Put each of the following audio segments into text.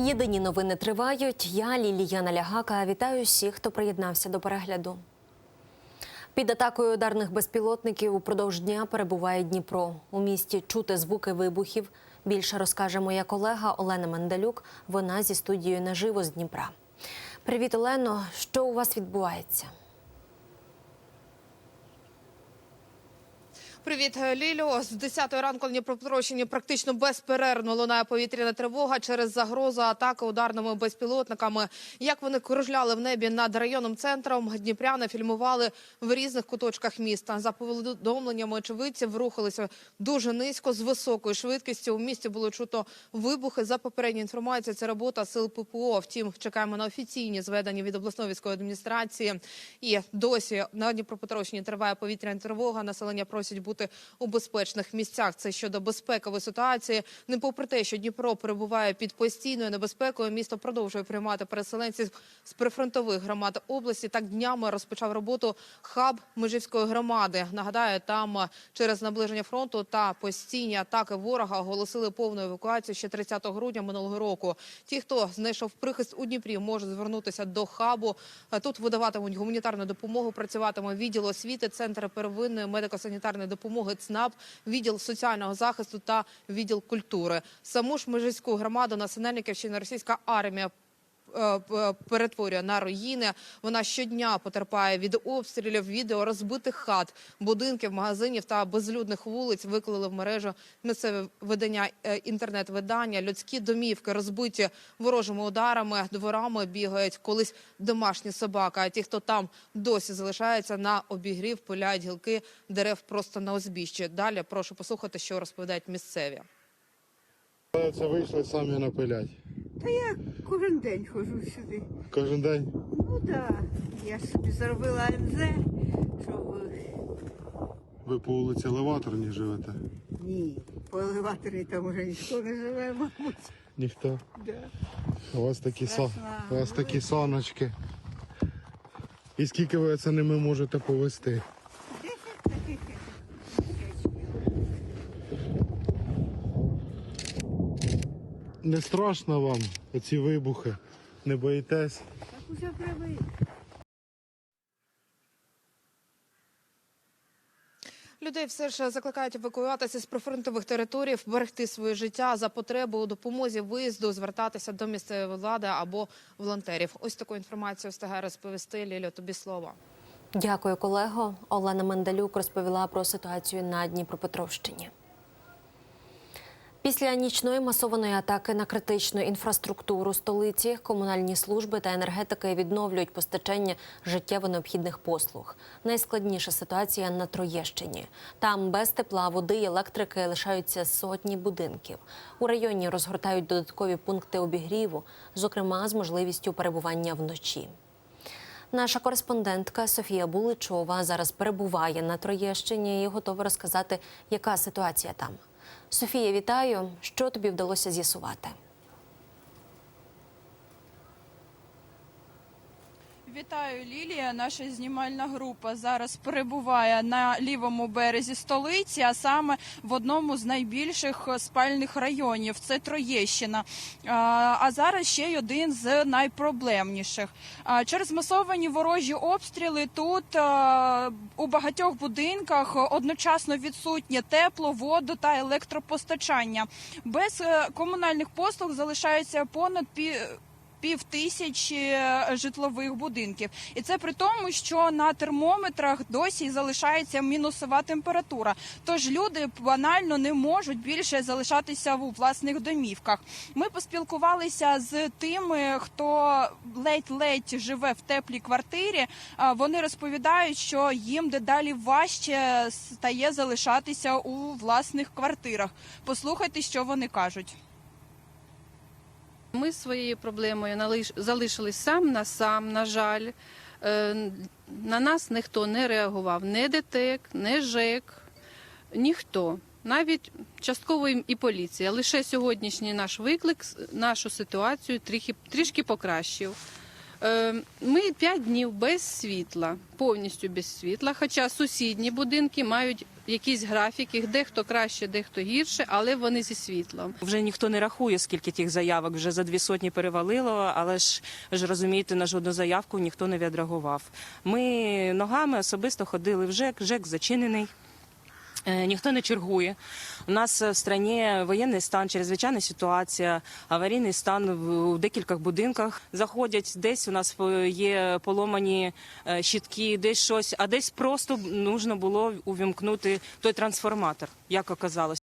Єдині новини тривають. Я Лілія Налягака. Вітаю всіх, хто приєднався до перегляду. Під атакою ударних безпілотників упродовж дня перебуває Дніпро. У місті чути звуки вибухів. Більше розкаже моя колега Олена Мандалюк. Вона зі студією наживо з Дніпра. Привіт, Олено. Що у вас відбувається? Привіт, Лілю. З 10 ранку на Дніпропетровщині практично безперервно лунає повітряна тривога через загрозу атаки ударними безпілотниками. Як вони кружляли в небі над районним центром, дніпряни фільмували в різних куточках міста. За повідомленнями очевидців, рухалися дуже низько з високою швидкістю. У місті було чуто вибухи. За попередньою інформацією, це робота сил ППО. Втім, чекаємо на офіційні зведення від обласної військової адміністрації. І досі на Дніпропетровщині триває повітряна тривога. Населення просять бути у безпечних місцях. Це щодо безпекової ситуації. Не попри те, що Дніпро перебуває під постійною небезпекою, місто продовжує приймати переселенців з прифронтових громад області. Так днями розпочав роботу хаб Межівської громади. Нагадаю, там е, через наближення фронту та постійні атаки ворога оголосили повну евакуацію ще 30 грудня минулого року. Ті, хто знайшов прихист у Дніпрі, можуть звернутися до хабу. Е, Тут видаватимуть гуманітарну допомогу. Працюватиме відділ освіти, центр первинної медико-санітарної допомоги, ЦНАП, відділ соціального захисту та відділ культури. Саму ж межицьку громаду на Синельниківщині російська армія перетворює на руїни. Вона щодня потерпає від обстрілів, відео розбитих хат, будинків, магазинів та безлюдних вулиць виклали в мережу місцеве видання е, інтернет-видання. Людські домівки розбиті ворожими ударами, дворами бігають колись домашні собаки. А ті, хто там досі залишаються на обігрів, пиляють гілки дерев просто на узбіччі. Далі прошу послухати, що розповідають місцеві. Це вийшли самі напилять. Та я кожен день ходжу сюди. Кожен день. Ну так, я собі зробила МЗ, щоб Ви по вулиці Леваторні живете. ні, по елеваторі там уже ніхто не живе, мабуть. Ніхто. Да. У вас такі со... У вас такі соночки. І скільки ви це ними можете повести? Не страшно вам оці вибухи? Не боїтесь? Так уже привик. Людей все ж закликають евакуюватися з прифронтових територій, берегти своє життя за потреби у допомозі виїзду, звертатися до місцевої влади або волонтерів. Ось таку інформацію встигає розповісти Лілю. Тобі слово. Дякую, колего. Олена Менделюк розповіла про ситуацію на Дніпропетровщині. Після нічної масованої атаки на критичну інфраструктуру столиці комунальні служби та енергетики відновлюють постачання життєво необхідних послуг. Найскладніша ситуація на Троєщині. Там без тепла, води і електрики лишаються сотні будинків. У районі розгортають додаткові пункти обігріву, зокрема з можливістю перебування вночі. Наша кореспондентка Софія Буличова зараз перебуває на Троєщині і готова розказати, яка ситуація там. Софія, вітаю. Що тобі вдалося з'ясувати? Вітаю, Лілія. Наша знімальна група зараз перебуває на лівому березі столиці, а саме в одному з найбільших спальних районів це Троєщина. А, зараз ще й один з найпроблемніших. Через масовані ворожі обстріли тут у багатьох будинках одночасно відсутнє тепло, воду та електропостачання. Без е, комунальних послуг залишаються понад пі пів тисячі е, житлових будинків, і це при тому, що на термометрах досі залишається мінусова температура. Тож люди банально не можуть більше залишатися у власних домівках. Ми поспілкувалися з тими, хто ледь-ледь живе в теплій квартирі. Вони розповідають, що їм дедалі важче стає залишатися у власних квартирах. Послухайте, що вони кажуть. Ми своєю проблемою залишились сам на сам, на жаль. Е, На нас ніхто не реагував, не ДТЕК, не ЖЕК, ніхто. Навіть частково і поліція. Лише сьогоднішній наш виклик нашу ситуацію трішки покращив. Е, Ми п'ять днів без світла, повністю без світла. Хоча сусідні будинки мають якісь графіки, дехто краще, дехто гірше, але вони зі світлом. Вже ніхто не рахує, скільки тих заявок вже за дві сотні перевалило, але ж ж розумієте, на жодну заявку ніхто не відреагував. Ми ногами особисто ходили в ЖЕК, ЖЕК зачинений. Е, Ніхто не чергує. У нас в країні воєнний стан, чрезвичайна ситуація, аварійний стан в декількох будинках. Заходять десь у нас е, є поломані щітки, десь щось, а десь просто нужно було увімкнути той трансформатор, як оказалось.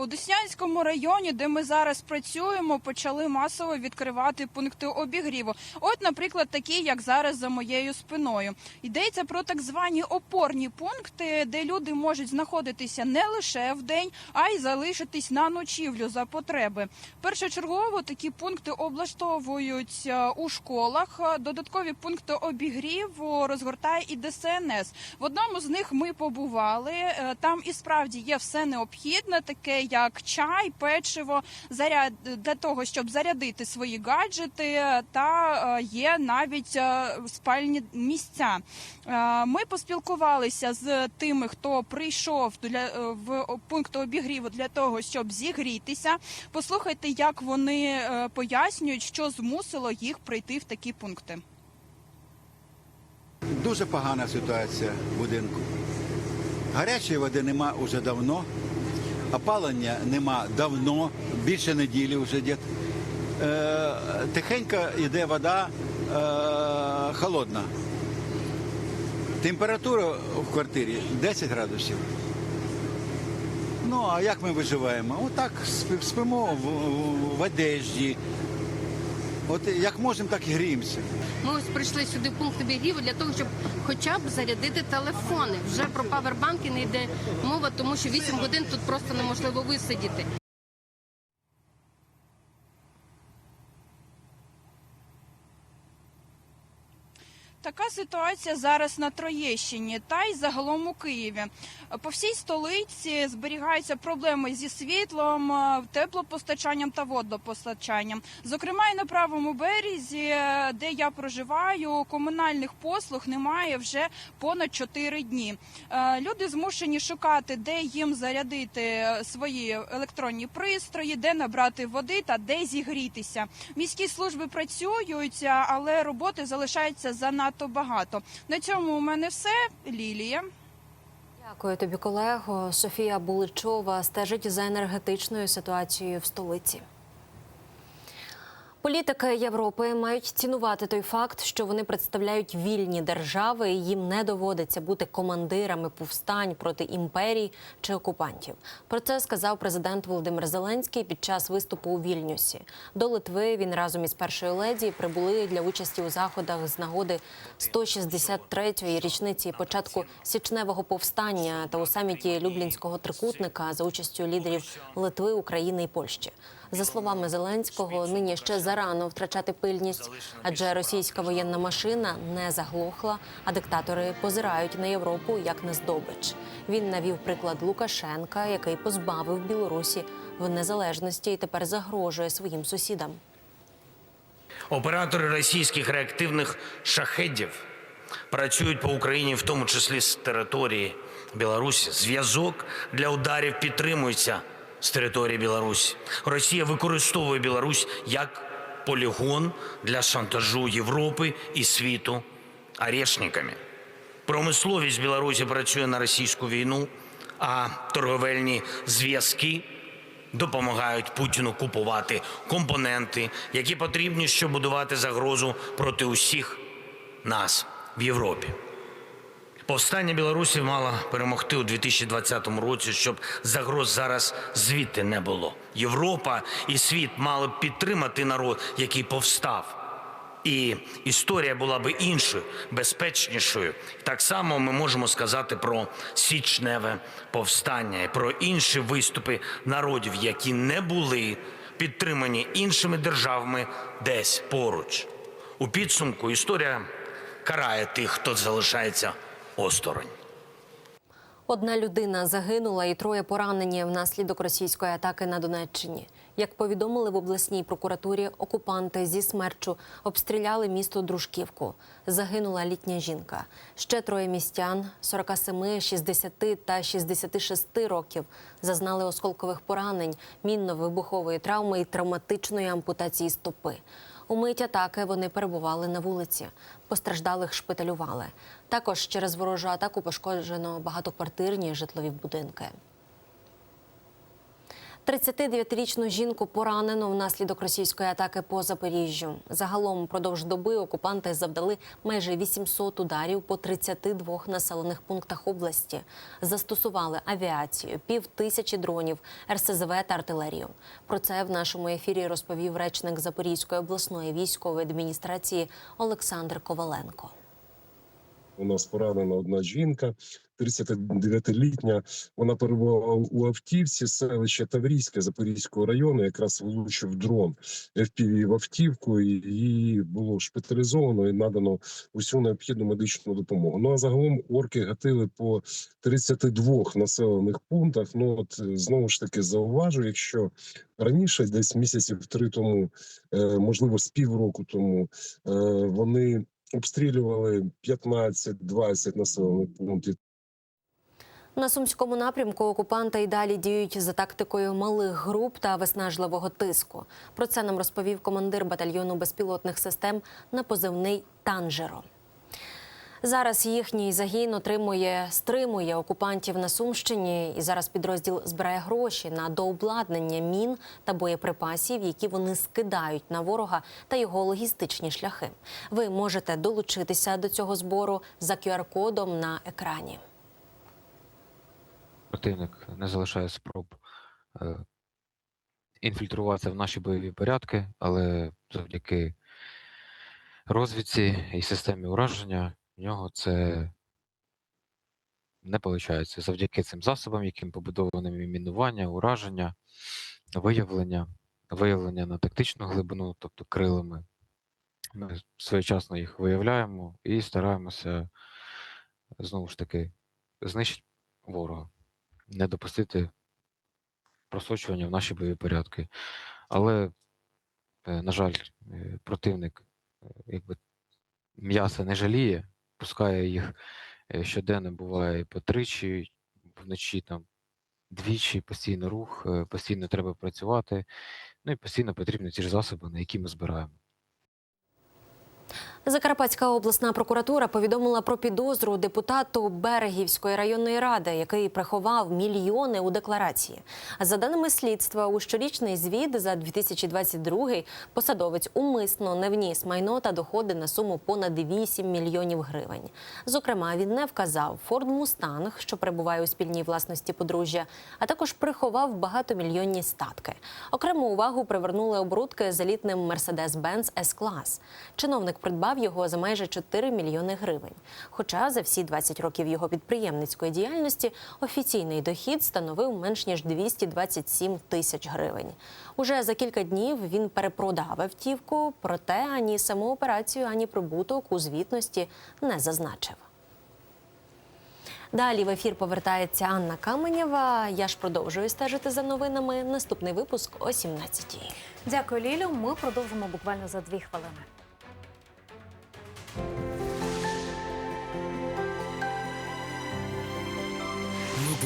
У Деснянському районі, де ми зараз працюємо, почали масово відкривати пункти обігріву. От, наприклад, такі, як зараз за моєю спиною. Йдеться про так звані опорні пункти, де люди можуть знаходитися не лише в день, а й залишитись на ночівлю за потреби. Першочергово такі пункти облаштовують е, у школах. Додаткові пункти обігріву розгортає і ДСНС. В одному з них ми побували. Е, Там і справді є все необхідне, таке як чай, печиво, заряд для того, щоб зарядити свої гаджети, та е, є навіть е, спальні місця. Е, Ми поспілкувалися з тими, хто прийшов для е, в пункт обігріву для того, щоб зігрітися. Послухайте, як вони е, пояснюють, що змусило їх прийти в такі пункти. Дуже погана ситуація в будинку. Гарячої води нема вже давно, опалення нема давно, більше неділі вже дід. Е, тихенько йде вода е, холодна. Температура в квартирі 10 градусів. Ну, а як ми виживаємо? Отак спимо в, в, в одежді. От як можемо, так і гріємося. Ми ось прийшли сюди пункт обігріву для того, щоб хоча б зарядити телефони. Вже про павербанки не йде мова, тому що 8 годин тут просто неможливо висидіти. Така ситуація зараз на Троєщині та й загалом у Києві. По всій столиці зберігаються проблеми зі світлом, е, теплопостачанням та водопостачанням. Зокрема, і на правому березі, е, де я проживаю, комунальних послуг немає вже понад 4 дні. Е, Люди змушені шукати, де їм зарядити свої електронні пристрої, де набрати води та де зігрітися. Міські служби працюють, але роботи залишається занадто багато. На цьому у мене все. Лілія. Дякую тобі, колего. Софія Буличова стежить за енергетичною ситуацією в столиці. Політики Європи мають цінувати той факт, що вони представляють вільні держави, і їм не доводиться бути командирами повстань проти імперій чи окупантів. Про це сказав президент Володимир Зеленський під час виступу у Вільнюсі. До Литви він разом із першою леді прибули для участі у заходах з нагоди 163-ї річниці початку січневого повстання та у саміті Люблінського трикутника за участю лідерів Литви, України і Польщі. За словами Зеленського, нині ще зарано втрачати пильність, адже російська воєнна машина не заглохла, а диктатори позирають на Європу як на здобич. Він навів приклад Лукашенка, який позбавив Білорусі в незалежності і тепер загрожує своїм сусідам. Оператори російських реактивних шахедів працюють по Україні, в тому числі з території Білорусі. Зв'язок для ударів підтримується з території Білорусі. Росія використовує Білорусь як полігон для шантажу Європи і світу арешниками. Промисловість Білорусі працює на російську війну, а торговельні зв'язки допомагають Путіну купувати компоненти, які потрібні, щоб будувати загрозу проти усіх нас в Європі. Повстання білорусів мало перемогти у 2020 році, щоб загроз зараз звідти не було. Європа і світ мали б підтримати народ, який повстав. І історія була би іншою, безпечнішою. Так само ми можемо сказати про січневе повстання і про інші виступи народів, які не були підтримані іншими державами десь поруч. У підсумку історія карає тих, хто залишається осторонь. Одна людина загинула і троє поранені внаслідок російської атаки на Донеччині. Як повідомили в обласній прокуратурі, окупанти зі смерчу обстріляли місто Дружківку. Загинула літня жінка. Ще троє містян 47, 60 та 66 років зазнали осколкових поранень, мінно-вибухової травми і травматичної ампутації стопи. У мить атаки вони перебували на вулиці. Постраждалих шпиталювали. Також через ворожу атаку пошкоджено багатоквартирні житлові будинки. 39-річну жінку поранено внаслідок російської атаки по Запоріжжю. Загалом впродовж доби окупанти завдали майже 800 ударів по 32 населених пунктах області. Застосували авіацію, пів тисячі дронів, РСЗВ та артилерію. Про це в нашому ефірі розповів речник Запорізької обласної військової адміністрації Олександр Коваленко. У нас поранена одна жінка, 39-літня. Вона перебувала у автівці селища Таврійське Запорізького району. Якраз влучив дрон FPV в автівку. і Її було шпиталізовано і надано усю необхідну медичну допомогу. Ну а загалом орки гатили по 32 населених пунктах. Ну от знову ж таки зауважу, якщо раніше, десь місяців три тому, е, можливо, з півроку тому, е, вони обстрілювали 15-20 населених пунктів. На сумському напрямку окупанти й далі діють за тактикою малих груп та виснажливого тиску. Про це нам розповів командир батальйону безпілотних систем на позивний Танжеро. Зараз їхній загін отримує, стримує окупантів на Сумщині, і зараз підрозділ збирає гроші на дообладнання мін та боєприпасів, які вони скидають на ворога та його логістичні шляхи. Ви можете долучитися до цього збору за QR-кодом на екрані. противник не залишає спроб е, інфільтруватися в наші бойові порядки, але завдяки розвідці і системі ураження в нього це не виходить. Завдяки цим засобам, яким побудовані мінування, ураження, виявлення, виявлення на тактичну глибину, тобто крилами. Ми своєчасно їх виявляємо і стараємося знову ж таки знищити ворога не допустити просочування в наші бойові порядки. Але, е, на жаль, е, противник е, якби м'яса не жаліє, пускає їх е, щоденно, буває по тричі, вночі там двічі, постійно рух, е, постійно треба працювати. Ну і постійно потрібні ті ж засоби, на які ми збираємо. Закарпатська обласна прокуратура повідомила про підозру депутату Берегівської районної ради, який приховав мільйони у декларації. За даними слідства, у щорічний звіт за 2022 посадовець умисно не вніс майно та доходи на суму понад 8 мільйонів гривень. Зокрема, він не вказав Форд Мустанг, що перебуває у спільній власності подружжя, а також приховав багатомільйонні статки. Окрему увагу привернули оборудки з елітним Mercedes-Benz S-Class. Чиновник придбав його за майже 4 мільйони гривень. Хоча за всі 20 років його підприємницької діяльності офіційний дохід становив менш ніж 227 тисяч гривень. Уже за кілька днів він перепродав автівку, проте ані саму операцію, ані прибуток у звітності не зазначив. Далі в ефір повертається Анна Каменєва. Я ж продовжую стежити за новинами. Наступний випуск о 17-й. Дякую, Лілю. Ми продовжимо буквально за дві хвилини.